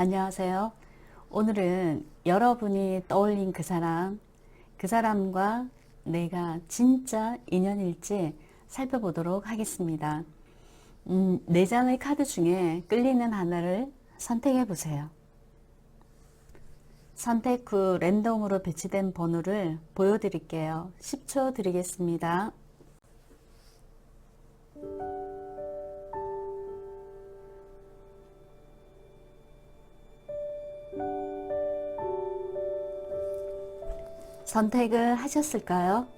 안녕하세요. 오늘은 여러분이 떠올린 그 사람, 그 사람과 내가 진짜 인연일지 살펴보도록 하겠습니다. 음, 네 장의 카드 중에 끌리는 하나를 선택해 보세요. 선택 후 랜덤으로 배치된 번호를 보여드릴게요. 10초 드리겠습니다. 선택을 하셨을까요?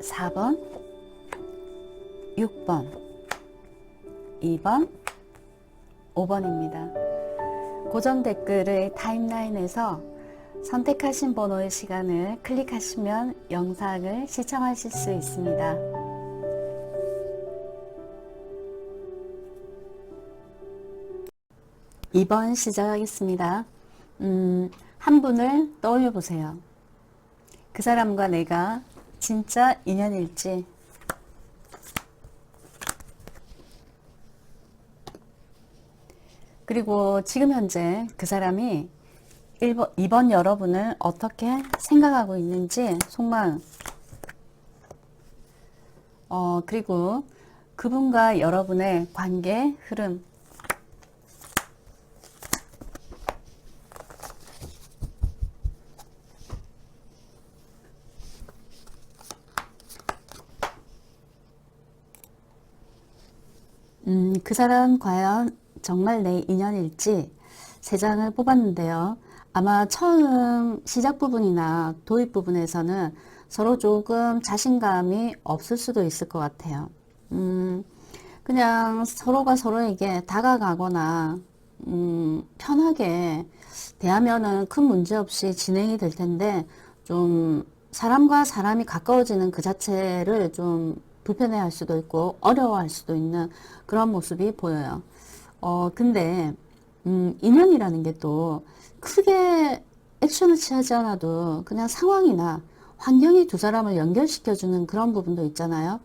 사번 6번, 2번, 5번입니다. 고정 댓글의 타임라인에서 선택하신 번호의 시간을 클릭하시면 영상을 시청하실 수 있습니다. 이번 시작하겠습니다. 음, 한 분을 떠올려 보세요. 그 사람과 내가 진짜 인연일지 그리고 지금 현재 그 사람이 1번, 2번 여러분을 어떻게 생각하고 있는지 속마음 어, 그리고 그분과 여러분의 관계 흐름 음, 그 사람 과연 정말 내 인연일지 세 장을 뽑았는데요. 아마 처음 시작 부분이나 도입 부분에서는 서로 조금 자신감이 없을 수도 있을 것 같아요. 음, 그냥 서로가 서로에게 다가가거나, 음, 편하게 대하면은 큰 문제 없이 진행이 될 텐데, 좀 사람과 사람이 가까워지는 그 자체를 좀 불편해 할 수도 있고, 어려워 할 수도 있는 그런 모습이 보여요. 어, 근데, 음, 인연이라는 게또 크게 액션을 취하지 않아도 그냥 상황이나 환경이 두 사람을 연결시켜주는 그런 부분도 있잖아요.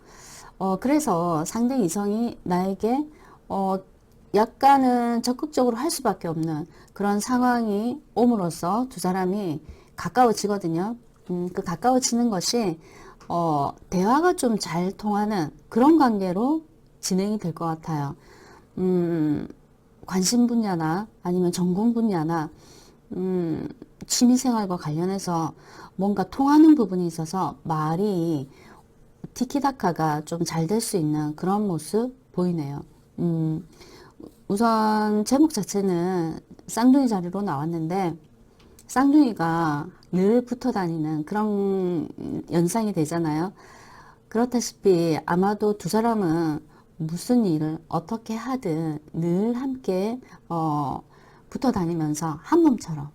어, 그래서 상대 이성이 나에게, 어, 약간은 적극적으로 할 수밖에 없는 그런 상황이 옴으로써 두 사람이 가까워지거든요. 음, 그 가까워지는 것이, 어, 대화가 좀 잘 통하는 그런 관계로 진행이 될 것 같아요. 음, 관심 분야나 아니면 전공 분야나 음, 취미생활과 관련해서 뭔가 통하는 부분이 있어서 말이 티키타카가 좀 잘 될 수 있는 그런 모습 보이네요. 음, 우선 제목 자체는 쌍둥이 자리로 나왔는데 쌍둥이가 늘 붙어 다니는 그런 연상이 되잖아요. 그렇다시피 아마도 두 사람은 무슨 일을 어떻게 하든 늘 함께 어, 붙어 다니면서 한 몸처럼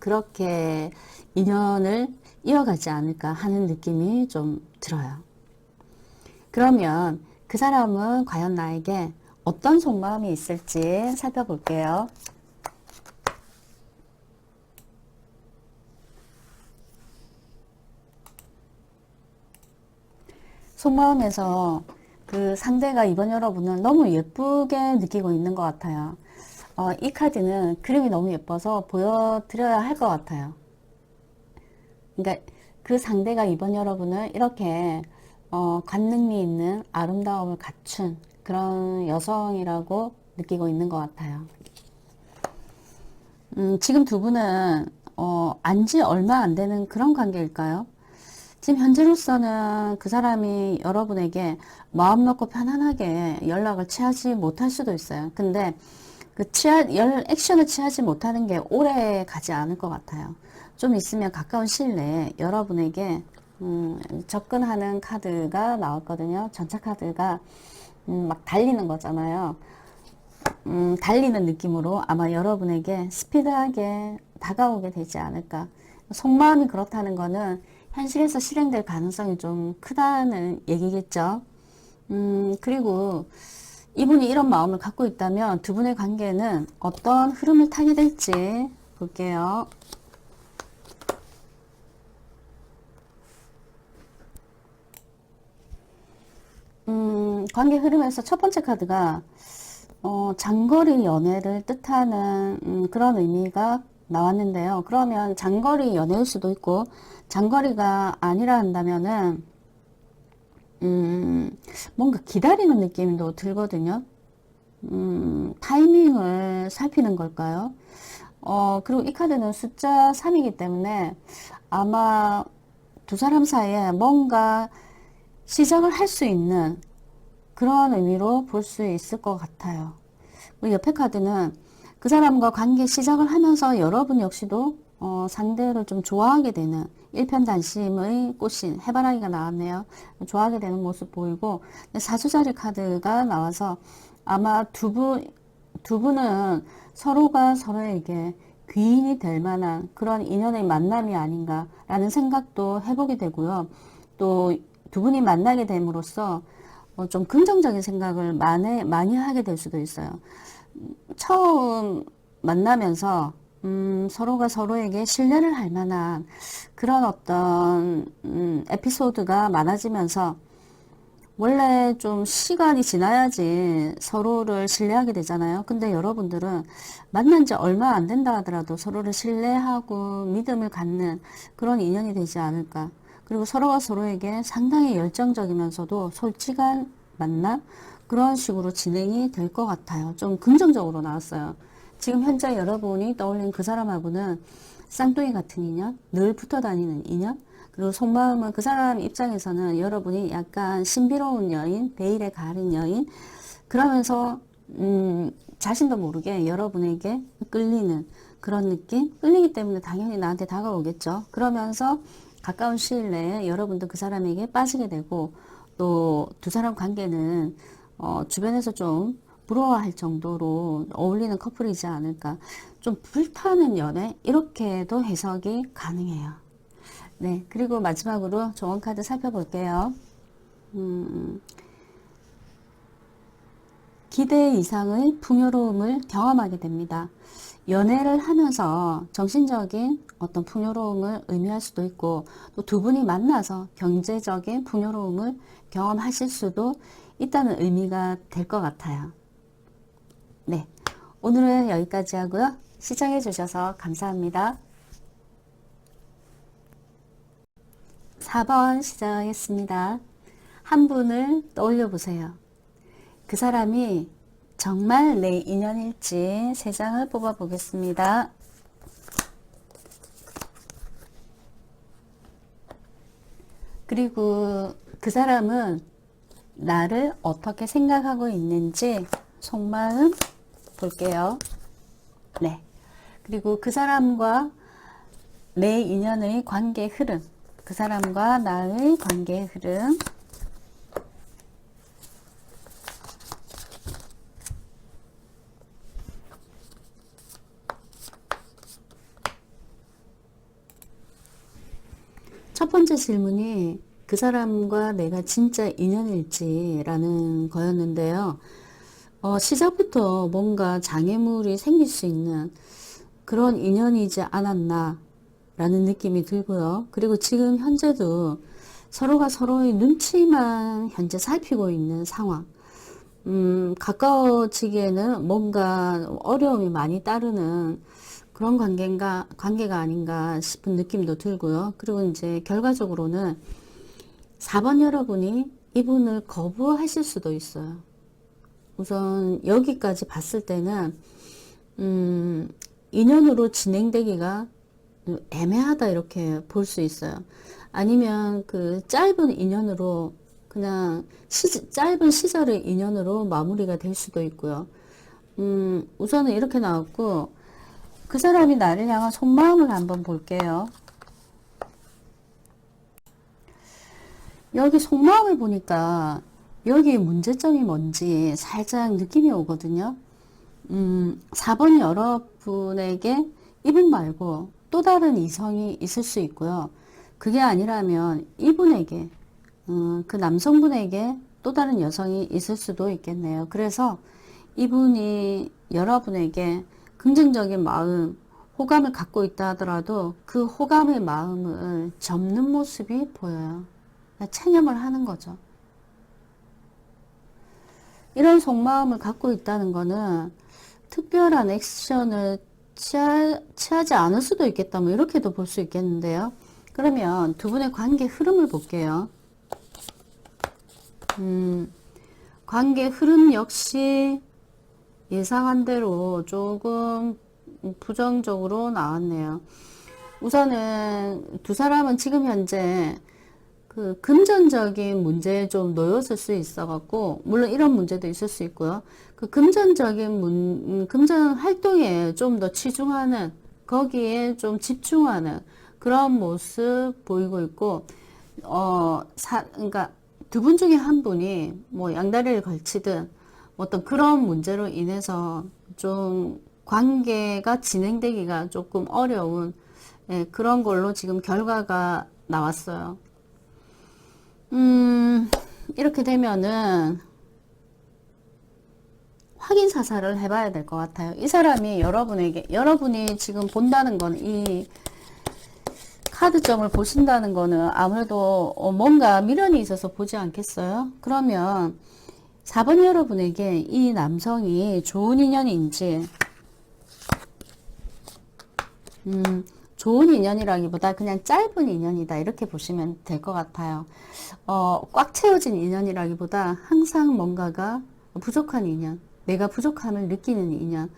그렇게 인연을 이어가지 않을까 하는 느낌이 좀 들어요. 그러면 그 사람은 과연 나에게 어떤 속마음이 있을지 살펴볼게요. 속마음에서 그 상대가 이번 여러분을 너무 예쁘게 느끼고 있는 것 같아요. 어, 이 카드는 그림이 너무 예뻐서 보여드려야 할 것 같아요. 그러니까 그 상대가 이번 여러분을 이렇게 어, 관능미 있는 아름다움을 갖춘 그런 여성이라고 느끼고 있는 것 같아요. 음, 지금 두 분은 어, 안지 얼마 안 되는 그런 관계일까요? 지금 현재로서는 그 사람이 여러분에게 마음 놓고 편안하게 연락을 취하지 못할 수도 있어요. 근데 그 취하, 열, 액션을 취하지 못하는 게 오래 가지 않을 것 같아요. 좀 있으면 가까운 시일 내에 여러분에게 음, 접근하는 카드가 나왔거든요. 전차 카드가 음, 막 달리는 거잖아요. 음, 달리는 느낌으로 아마 여러분에게 스피드하게 다가오게 되지 않을까. 속마음이 그렇다는 거는 현실에서 실행될 가능성이 좀 크다는 얘기겠죠. 음, 그리고 이분이 이런 마음을 갖고 있다면 두 분의 관계는 어떤 흐름을 타게 될지 볼게요. 음, 관계 흐름에서 첫 번째 카드가 어, 장거리 연애를 뜻하는 음, 그런 의미가 나왔는데요. 그러면 장거리 연애일 수도 있고 장거리가 아니라 한다면은 음, 뭔가 기다리는 느낌도 들거든요. 음, 타이밍을 살피는 걸까요? 어, 그리고 이 카드는 숫자 3이기 때문에 아마 두 사람 사이에 뭔가 시작을 할 수 있는 그런 의미로 볼 수 있을 것 같아요. 옆에 카드는 그 사람과 관계 시작을 하면서 여러분 역시도 어, 상대를 좀 좋아하게 되는 일편단심의 꽃인 해바라기가 나왔네요. 좋아하게 되는 모습 보이고 사주자리 카드가 나와서 아마 두 분, 두 분은 서로가 서로에게 귀인이 될 만한 그런 인연의 만남이 아닌가라는 생각도 해보게 되고요. 또 두 분이 만나게 됨으로써 어, 좀 긍정적인 생각을 많이, 많이 하게 될 수도 있어요. 처음 만나면서 음, 서로가 서로에게 신뢰를 할 만한 그런 어떤 음, 에피소드가 많아지면서 원래 좀 시간이 지나야지 서로를 신뢰하게 되잖아요. 근데 여러분들은 만난 지 얼마 안 된다 하더라도 서로를 신뢰하고 믿음을 갖는 그런 인연이 되지 않을까. 그리고 서로가 서로에게 상당히 열정적이면서도 솔직한 만남 그런 식으로 진행이 될 것 같아요. 좀 긍정적으로 나왔어요. 지금 현재 여러분이 떠올린 그 사람하고는 쌍둥이 같은 인연, 늘 붙어 다니는 인연, 그리고 속마음은 그 사람 입장에서는 여러분이 약간 신비로운 여인, 베일에 가린 여인, 그러면서, 음, 자신도 모르게 여러분에게 끌리는 그런 느낌? 끌리기 때문에 당연히 나한테 다가오겠죠. 그러면서 가까운 시일 내에 여러분도 그 사람에게 빠지게 되고, 또 두 사람 관계는, 어, 주변에서 좀 부러워할 정도로 어울리는 커플이지 않을까. 좀 불타는 연애? 이렇게도 해석이 가능해요. 네, 그리고 마지막으로 조언 카드 살펴볼게요. 음, 기대 이상의 풍요로움을 경험하게 됩니다. 연애를 하면서 정신적인 어떤 풍요로움을 의미할 수도 있고 또 두 분이 만나서 경제적인 풍요로움을 경험하실 수도 있다는 의미가 될 것 같아요. 네, 오늘은 여기까지 하고요. 시청해 주셔서 감사합니다. 4번 시작하겠습니다. 한 분을 떠올려 보세요. 그 사람이 정말 내 인연일지 세 장을 뽑아 보겠습니다. 그리고 그 사람은 나를 어떻게 생각하고 있는지 속마음 볼게요. 네. 그리고 그 사람과 내 인연의 관계 흐름, 그 사람과 나의 관계 흐름, 첫 번째 질문이 그 사람과 내가 진짜 인연일지라는 거였는데요. 어, 시작부터 뭔가 장애물이 생길 수 있는 그런 인연이지 않았나 라는 느낌이 들고요. 그리고 지금 현재도 서로가 서로의 눈치만 현재 살피고 있는 상황. 음, 가까워지기에는 뭔가 어려움이 많이 따르는 그런 관계인가, 관계가 아닌가 싶은 느낌도 들고요. 그리고 이제 결과적으로는 4번 여러분이 이분을 거부하실 수도 있어요. 우선 여기까지 봤을 때는, 음, 인연으로 진행되기가 애매하다 이렇게 볼 수 있어요. 아니면 그 짧은 인연으로 그냥 시, 짧은 시절의 인연으로 마무리가 될 수도 있고요. 음, 우선은 이렇게 나왔고, 그 사람이 나를 향한 속마음을 한번 볼게요. 여기 속마음을 보니까 여기 문제점이 뭔지 살짝 느낌이 오거든요. 음, 4번 여러분에게 이분 말고 또 다른 이성이 있을 수 있고요. 그게 아니라면 이분에게, 음, 그 남성분에게 또 다른 여성이 있을 수도 있겠네요. 그래서 이분이 여러분에게 긍정적인 마음 호감을 갖고 있다 하더라도 그 호감의 마음을 접는 모습이 보여요. 체념을 하는 거죠. 이런 속마음을 갖고 있다는 거는 특별한 액션을 취하, 취하 지 않을 수도 있겠다. 뭐 이렇게도 볼 수 있겠는데요. 그러면 두 분의 관계 흐름을 볼게요. 음, 관계 흐름 역시 예상한 대로 조금 부정적으로 나왔네요. 우선은 두 사람은 지금 현재 그 금전적인 문제에 좀 놓였을 수 있어갖고, 물론 이런 문제도 있을 수 있고요. 그 금전적인 문, 음, 금전 활동에 좀 더 치중하는, 거기에 좀 집중하는 그런 모습 보이고 있고, 어, 사, 그러니까 두 분 중에 한 분이 뭐 양다리를 걸치든 어떤 그런 문제로 인해서 좀 관계가 진행되기가 조금 어려운 예, 그런 걸로 지금 결과가 나왔어요. 음, 이렇게 되면은 확인 사살을 해봐야 될 것 같아요. 이 사람이 여러분에게, 여러분이 지금 본다는 건 이 카드점을 보신다는 거는 아무래도 어, 뭔가 미련이 있어서 보지 않겠어요? 그러면 4번 여러분에게 이 남성이 좋은 인연인지, 음, 좋은 인연이라기보다 그냥 짧은 인연이다 이렇게 보시면 될 것 같아요. 어, 꽉 채워진 인연이라기보다 항상 뭔가가 부족한 인연, 내가 부족함을 느끼는 인연.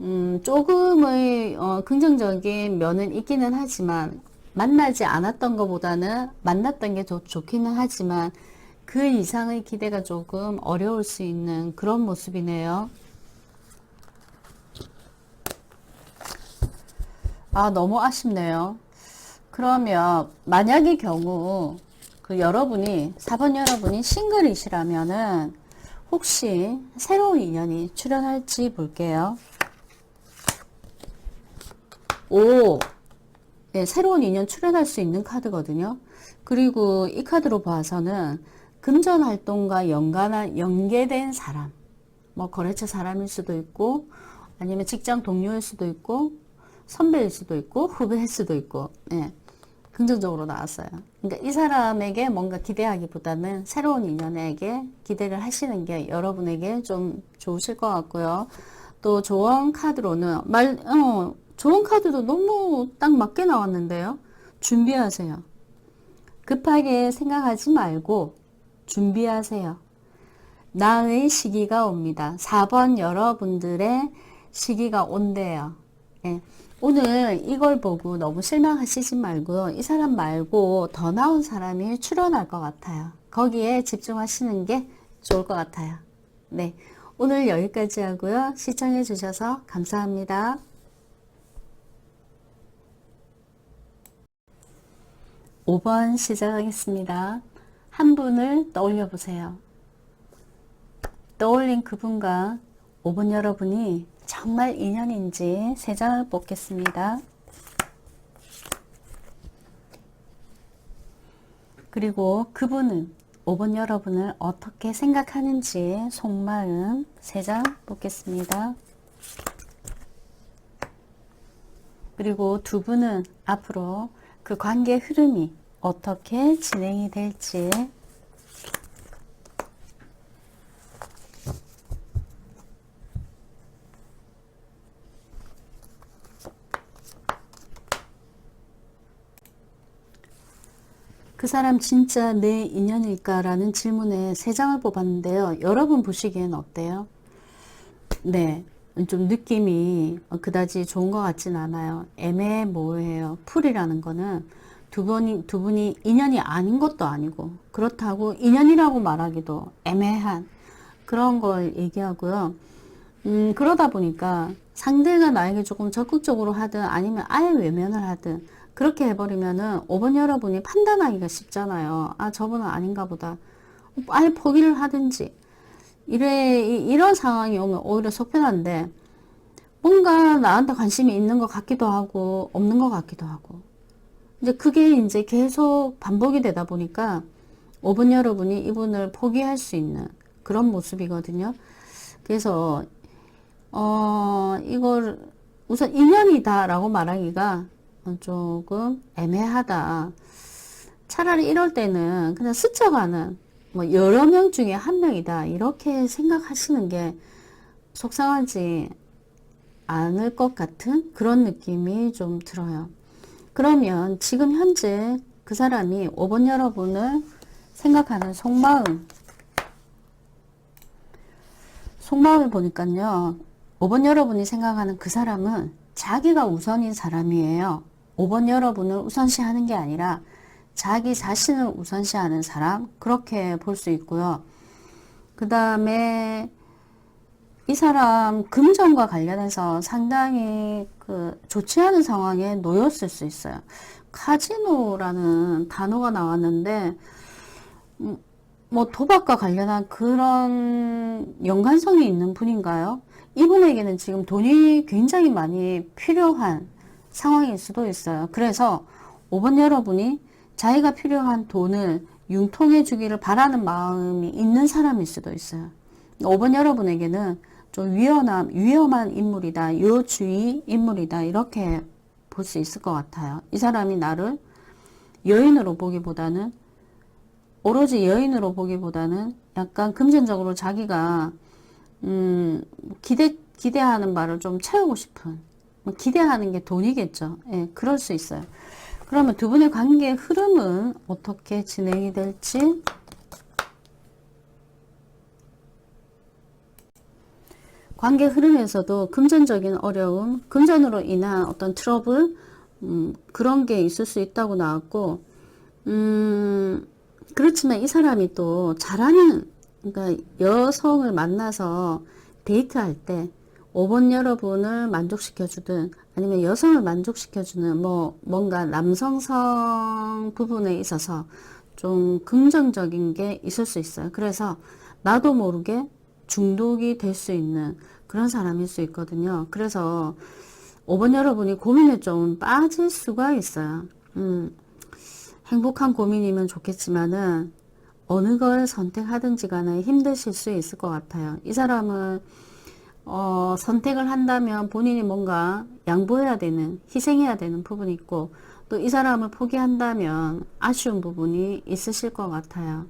음, 조금의 어, 긍정적인 면은 있기는 하지만 만나지 않았던 것보다는 만났던 게 더 좋기는 하지만 그 이상의 기대가 조금 어려울 수 있는 그런 모습이네요. 아, 너무 아쉽네요. 그러면 만약의 경우 그 여러분이 4번 여러분이 싱글이시라면은 혹시 새로운 인연이 출연할지 볼게요. 오, 네, 새로운 인연 출연할 수 있는 카드거든요. 그리고 이 카드로 봐서는 금전 활동과 연관한 연계된 사람, 뭐 거래처 사람일 수도 있고 아니면 직장 동료일 수도 있고 선배일 수도 있고 후배일 수도 있고 예, 긍정적으로 나왔어요. 그러니까 이 사람에게 뭔가 기대하기보다는 새로운 인연에게 기대를 하시는 게 여러분에게 좀 좋으실 것 같고요. 또 조언 카드로는 말 어, 조언 카드도 너무 딱 맞게 나왔는데요. 준비하세요. 급하게 생각하지 말고 준비하세요. 나의 시기가 옵니다. 4번 여러분들의 시기가 온대요. 예. 오늘 이걸 보고 너무 실망하시지 말고요. 이 사람 말고 더 나은 사람이 출연할 것 같아요. 거기에 집중하시는 게 좋을 것 같아요. 네. 오늘 여기까지 하고요. 시청해 주셔서 감사합니다. 오번 시작하겠습니다. 한 분을 떠올려 보세요. 떠올린 그분과 5번 여러분이 정말 인연인지 세 장을 뽑겠습니다. 그리고 그분은 5번 여러분을 어떻게 생각하는지 속마음 세 장 뽑겠습니다. 그리고 두 분은 앞으로 그 관계 흐름이 어떻게 진행이 될지 그 사람 진짜 내 인연일까라는 질문에 세 장을 뽑았는데요. 여러분 보시기엔 어때요? 네. 좀 느낌이 그다지 좋은 것 같진 않아요. 애매모호해요. 풀이라는 거는 두 분이, 두 분이 인연이 아닌 것도 아니고, 그렇다고 인연이라고 말하기도 애매한 그런 걸 얘기하고요. 음, 그러다 보니까 상대가 나에게 조금 적극적으로 하든 아니면 아예 외면을 하든 그렇게 해버리면은 5번 여러분이 판단하기가 쉽잖아요. 아, 저분은 아닌가 보다. 아예 포기를 하든지. 이래, 이- 이런 상황이 오면 오히려 속편한데, 뭔가 나한테 관심이 있는 것 같기도 하고, 없는 것 같기도 하고. 이제 그게 이제 계속 반복이 되다 보니까 5번 여러분이 이분을 포기할 수 있는 그런 모습이거든요. 그래서, 어, 이걸 우선 인연이다라고 말하기가 조금 애매하다. 차라리 이럴 때는 그냥 스쳐가는 뭐 여러 명 중에 한 명이다. 이렇게 생각하시는 게 속상하지 않을 것 같은 그런 느낌이 좀 들어요. 그러면 지금 현재 그 사람이 5번 여러분을 생각하는 속마음 속마음을 보니까요. 5번 여러분이 생각하는 그 사람은 자기가 우선인 사람이에요. 5번 여러분을 우선시하는 게 아니라 자기 자신을 우선시하는 사람 그렇게 볼 수 있고요. 그 다음에 이 사람 금전과 관련해서 상당히 그 좋지 않은 상황에 놓였을 수 있어요. 카지노라는 단어가 나왔는데 음, 뭐 도박과 관련한 그런 연관성이 있는 분인가요? 이분에게는 지금 돈이 굉장히 많이 필요한 상황일 수도 있어요. 그래서 5번 여러분이 자기가 필요한 돈을 융통해 주기를 바라는 마음이 있는 사람일 수도 있어요. 5번 여러분에게는 좀 위험한, 위험한 인물이다. 요주의 인물이다. 이렇게 볼 수 있을 것 같아요. 이 사람이 나를 여인으로 보기보다는 오로지 여인으로 보기보다는 약간 금전적으로 자기가 음, 기대 기대하는 바를 좀 채우고 싶은 뭐 기대하는 게 돈이겠죠. 예, 그럴 수 있어요. 그러면 두 분의 관계의 흐름은 어떻게 진행이 될지 관계 흐름에서도 금전적인 어려움, 금전으로 인한 어떤 트러블, 음, 그런 게 있을 수 있다고 나왔고, 음, 그렇지만 이 사람이 또 잘하는, 그러니까 여성을 만나서 데이트할 때 5번 여러분을 만족시켜주든 아니면 여성을 만족시켜주는 뭐 뭔가 남성성 부분에 있어서 좀 긍정적인 게 있을 수 있어요. 그래서 나도 모르게 중독이 될 수 있는 그런 사람일 수 있거든요. 그래서 5번 여러분이 고민에 좀 빠질 수가 있어요. 음, 행복한 고민이면 좋겠지만은 어느 걸 선택하든지 간에 힘드실 수 있을 것 같아요. 이 사람은 어, 선택을 한다면 본인이 뭔가 양보해야 되는, 희생해야 되는 부분이 있고, 또 이 사람을 포기한다면 아쉬운 부분이 있으실 것 같아요.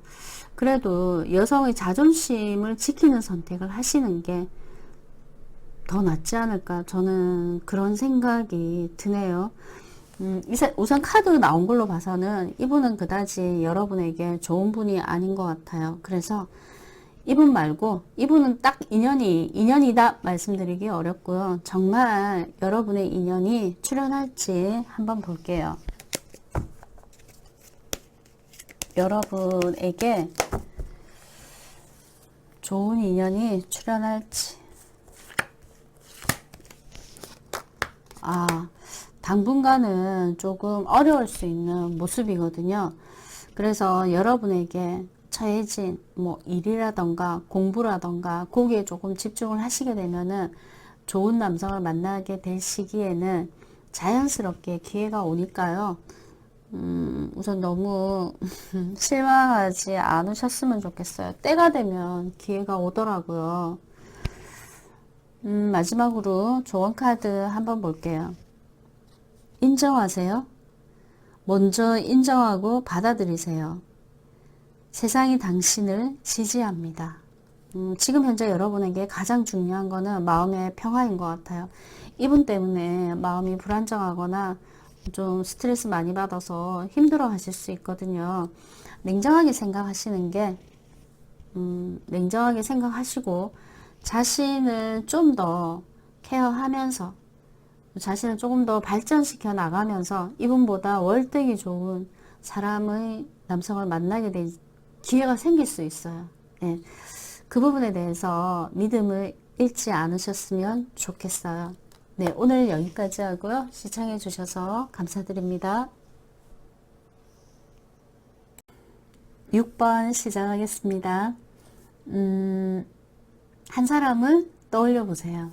그래도 여성의 자존심을 지키는 선택을 하시는 게 더 낫지 않을까 저는 그런 생각이 드네요. 음, 우선 카드 나온 걸로 봐서는 이분은 그다지 여러분에게 좋은 분이 아닌 것 같아요. 그래서 이분 말고 이분은 딱 인연이 인연이다 말씀드리기 어렵고요. 정말 여러분의 인연이 출연할지 한번 볼게요. 여러분에게 좋은 인연이 출연할지 아, 당분간은 조금 어려울 수 있는 모습이거든요. 그래서 여러분에게 처해진 뭐 일이라던가 공부라던가 거기에 조금 집중을 하시게 되면은 좋은 남성을 만나게 될 시기에는 자연스럽게 기회가 오니까요. 음, 우선 너무 실망하지 않으셨으면 좋겠어요. 때가 되면 기회가 오더라고요. 음, 마지막으로 조언 카드 한번 볼게요. 인정하세요. 먼저 인정하고 받아들이세요. 세상이 당신을 지지합니다. 음, 지금 현재 여러분에게 가장 중요한 거는 마음의 평화인 것 같아요. 이분 때문에 마음이 불안정하거나 좀 스트레스 많이 받아서 힘들어 하실 수 있거든요. 냉정하게 생각하시는 게, 음, 냉정하게 생각하시고, 자신을 좀 더 케어하면서 자신을 조금 더 발전시켜 나가면서 이분보다 월등히 좋은 사람의 남성을 만나게 될 기회가 생길 수 있어요. 네. 그 부분에 대해서 믿음을 잃지 않으셨으면 좋겠어요. 네, 오늘 여기까지 하고요. 시청해 주셔서 감사드립니다. 6번 시작하겠습니다. 음, 한 사람을 떠올려 보세요.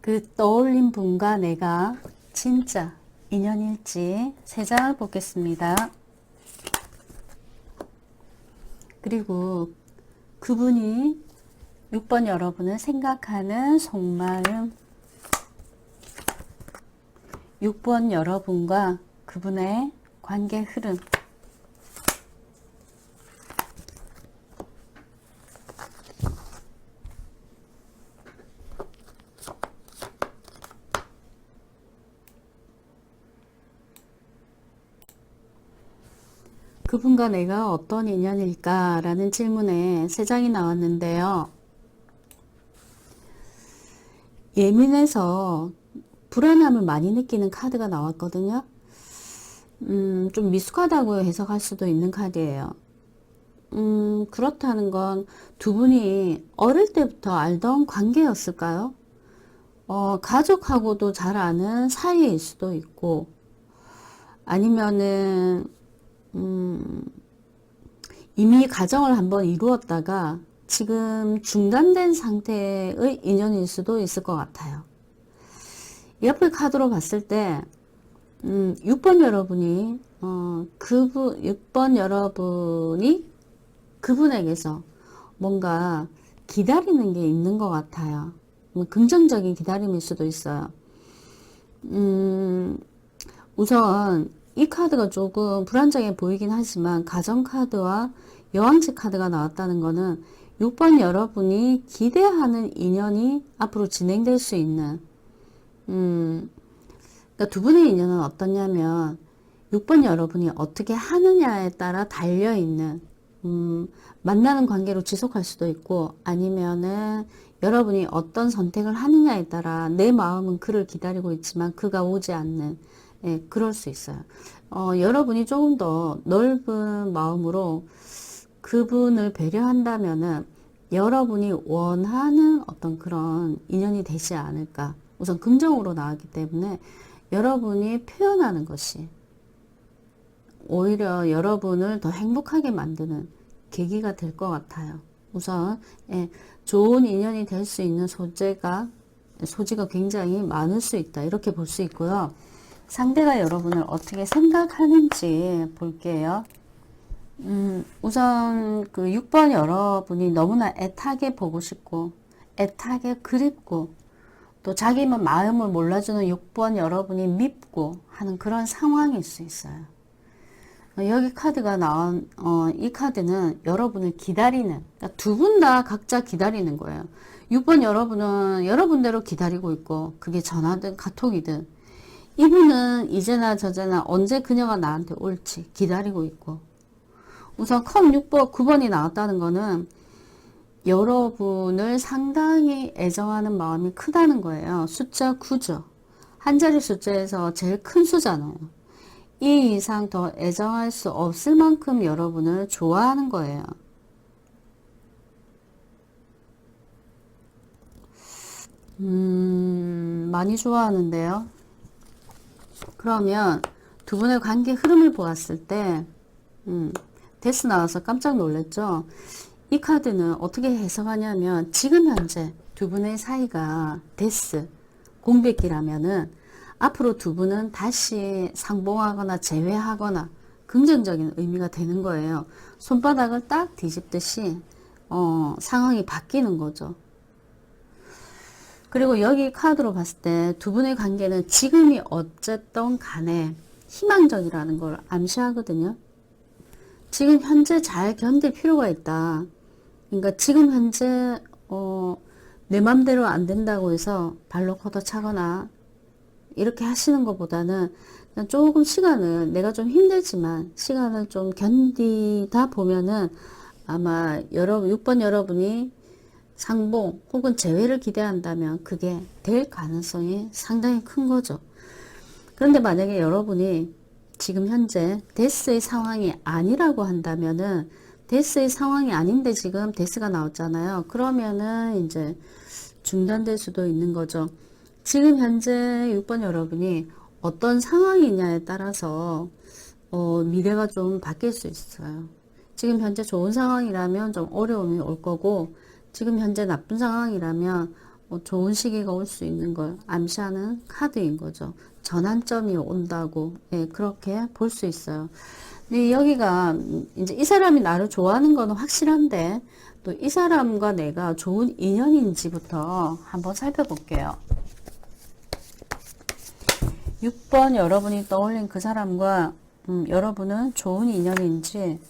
그 떠올린 분과 내가 진짜 인연일지 세 장을 보겠습니다. 그리고 그분이 6번 여러분은 생각하는 속마음. 6번 여러분과 그분의 관계 흐름. 그분과 내가 어떤 인연일까 라는 질문에 세 장이 나왔는데요. 예민해서 불안함을 많이 느끼는 카드가 나왔거든요. 음, 좀 미숙하다고 해석할 수도 있는 카드예요. 음, 그렇다는 건 두 분이 어릴 때부터 알던 관계였을까요? 어, 가족하고도 잘 아는 사이일 수도 있고, 아니면은, 음, 이미 가정을 한번 이루었다가 지금 중단된 상태의 인연일 수도 있을 것 같아요. 옆에 카드로 봤을 때, 음, 6번 여러분이, 어, 그분, 6번 여러분이 그분에게서 뭔가 기다리는 게 있는 것 같아요. 뭐 긍정적인 기다림일 수도 있어요. 음, 우선 이 카드가 조금 불안정해 보이긴 하지만 가정 카드와 여왕제 카드가 나왔다는 거는 6번 여러분이 기대하는 인연이 앞으로 진행될 수 있는 음, 그러니까 두 분의 인연은 어떠냐면 6번 여러분이 어떻게 하느냐에 따라 달려있는 음, 만나는 관계로 지속할 수도 있고 아니면은 여러분이 어떤 선택을 하느냐에 따라 내 마음은 그를 기다리고 있지만 그가 오지 않는 예, 그럴 수 있어요. 어, 여러분이 조금 더 넓은 마음으로 그분을 배려한다면은 여러분이 원하는 어떤 그런 인연이 되지 않을까. 우선 긍정으로 나왔기 때문에 여러분이 표현하는 것이 오히려 여러분을 더 행복하게 만드는 계기가 될 것 같아요. 우선 예, 좋은 인연이 될 수 있는 소재가 소지가 굉장히 많을 수 있다 이렇게 볼 수 있고요. 상대가 여러분을 어떻게 생각하는지 볼게요. 음, 우선 그 6번 여러분이 너무나 애타게 보고 싶고 애타게 그립고 또 자기 마음을 몰라주는 6번 여러분이 밉고 하는 그런 상황일 수 있어요. 어, 여기 카드가 나온 어, 이 카드는 여러분을 기다리는 그러니까 두 분 다 각자 기다리는 거예요. 6번 여러분은 여러분대로 기다리고 있고 그게 전화든 카톡이든 이분은 이제나 저제나 언제 그녀가 나한테 올지 기다리고 있고 우선 컵 6번 9번이 나왔다는 거는 여러분을 상당히 애정하는 마음이 크다는 거예요. 숫자 9죠. 한 자리 숫자에서 제일 큰 수잖아요. 이 이상 더 애정할 수 없을 만큼 여러분을 좋아하는 거예요. 음, 많이 좋아하는데요. 그러면 두 분의 관계 흐름을 보았을 때, 음, 데스 나와서 깜짝 놀랐죠? 이 카드는 어떻게 해석하냐면, 지금 현재 두 분의 사이가 데스, 공백기라면은, 앞으로 두 분은 다시 상봉하거나 재회하거나 긍정적인 의미가 되는 거예요. 손바닥을 딱 뒤집듯이 어, 상황이 바뀌는 거죠. 그리고 여기 카드로 봤을 때 두 분의 관계는 지금이 어쨌든 간에 희망적이라는 걸 암시하거든요. 지금 현재 잘 견딜 필요가 있다. 그러니까 지금 현재 어, 내 맘대로 안 된다고 해서 발로 걷어차거나 이렇게 하시는 것보다는 조금 시간을 내가 좀 힘들지만 시간을 좀 견디다 보면은 아마 여러분 6번 여러분이 상봉 혹은 재회를 기대한다면 그게 될 가능성이 상당히 큰 거죠. 그런데 만약에 여러분이 지금 현재 데스의 상황이 아니라고 한다면은 데스의 상황이 아닌데 지금 데스가 나왔잖아요. 그러면은 이제 중단될 수도 있는 거죠. 지금 현재 6번 여러분이 어떤 상황이냐에 따라서 어, 미래가 좀 바뀔 수 있어요. 지금 현재 좋은 상황이라면 좀 어려움이 올 거고 지금 현재 나쁜 상황이라면 뭐 좋은 시기가 올 수 있는 걸 암시하는 카드인 거죠. 전환점이 온다고 예, 그렇게 볼 수 있어요. 근데 여기가 이제 이 사람이 나를 좋아하는 거는 확실한데 또 이 사람과 내가 좋은 인연인지부터 한번 살펴볼게요. 6번 여러분이 떠올린 그 사람과 음, 여러분은 좋은 인연인지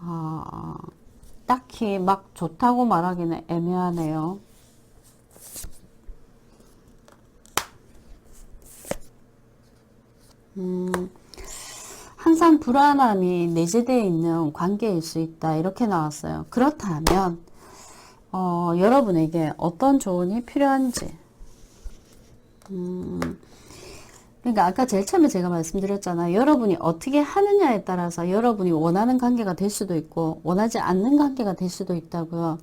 아, 딱히 막 좋다고 말하기는 애매하네요. 음, 항상 불안함이 내재되어 있는 관계일 수 있다. 이렇게 나왔어요. 그렇다면, 어, 여러분에게 어떤 조언이 필요한지. 음, 그러니까 아까 제일 처음에 제가 말씀드렸잖아요. 여러분이 어떻게 하느냐에 따라서 여러분이 원하는 관계가 될 수도 있고, 원하지 않는 관계가 될 수도 있다고요.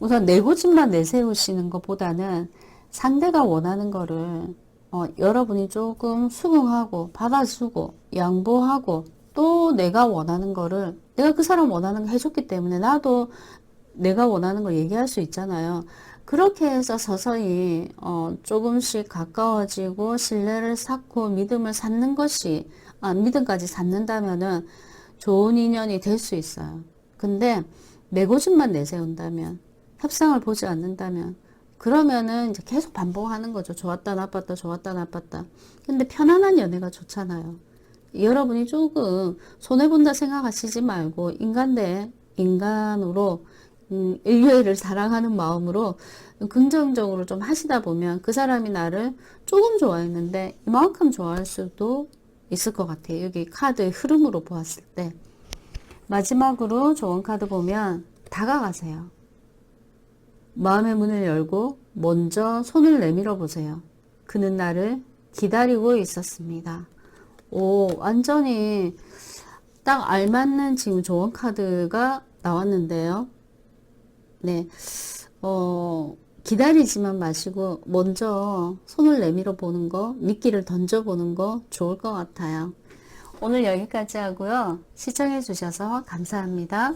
우선 내 고집만 내세우시는 것보다는 상대가 원하는 거를 어, 여러분이 조금 수긍하고 받아주고 양보하고 또 내가 원하는 거를 내가 그 사람 원하는 거 해줬기 때문에 나도 내가 원하는 걸 얘기할 수 있잖아요. 그렇게 해서 서서히 어, 조금씩 가까워지고 신뢰를 쌓고 믿음을 쌓는 것이 아, 믿음까지 쌓는다면은 좋은 인연이 될 수 있어요. 근데 내 고집만 내세운다면 협상을 보지 않는다면 그러면은 이제 계속 반복하는 거죠. 좋았다, 나빴다, 좋았다, 나빴다. 근데 편안한 연애가 좋잖아요. 여러분이 조금 손해본다 생각하시지 말고 인간 대 인간으로 음, 인류애를 사랑하는 마음으로 긍정적으로 좀 하시다 보면 그 사람이 나를 조금 좋아했는데 이만큼 좋아할 수도 있을 것 같아요. 여기 카드의 흐름으로 보았을 때. 마지막으로 좋은 카드 보면 다가가세요. 마음의 문을 열고 먼저 손을 내밀어 보세요. 그는 나를 기다리고 있었습니다. 오, 완전히 딱 알맞는 지금 조언 카드가 나왔는데요. 네, 어, 기다리지만 마시고 먼저 손을 내밀어 보는 거, 미끼를 던져 보는 거 좋을 것 같아요. 오늘 여기까지 하고요. 시청해 주셔서 감사합니다.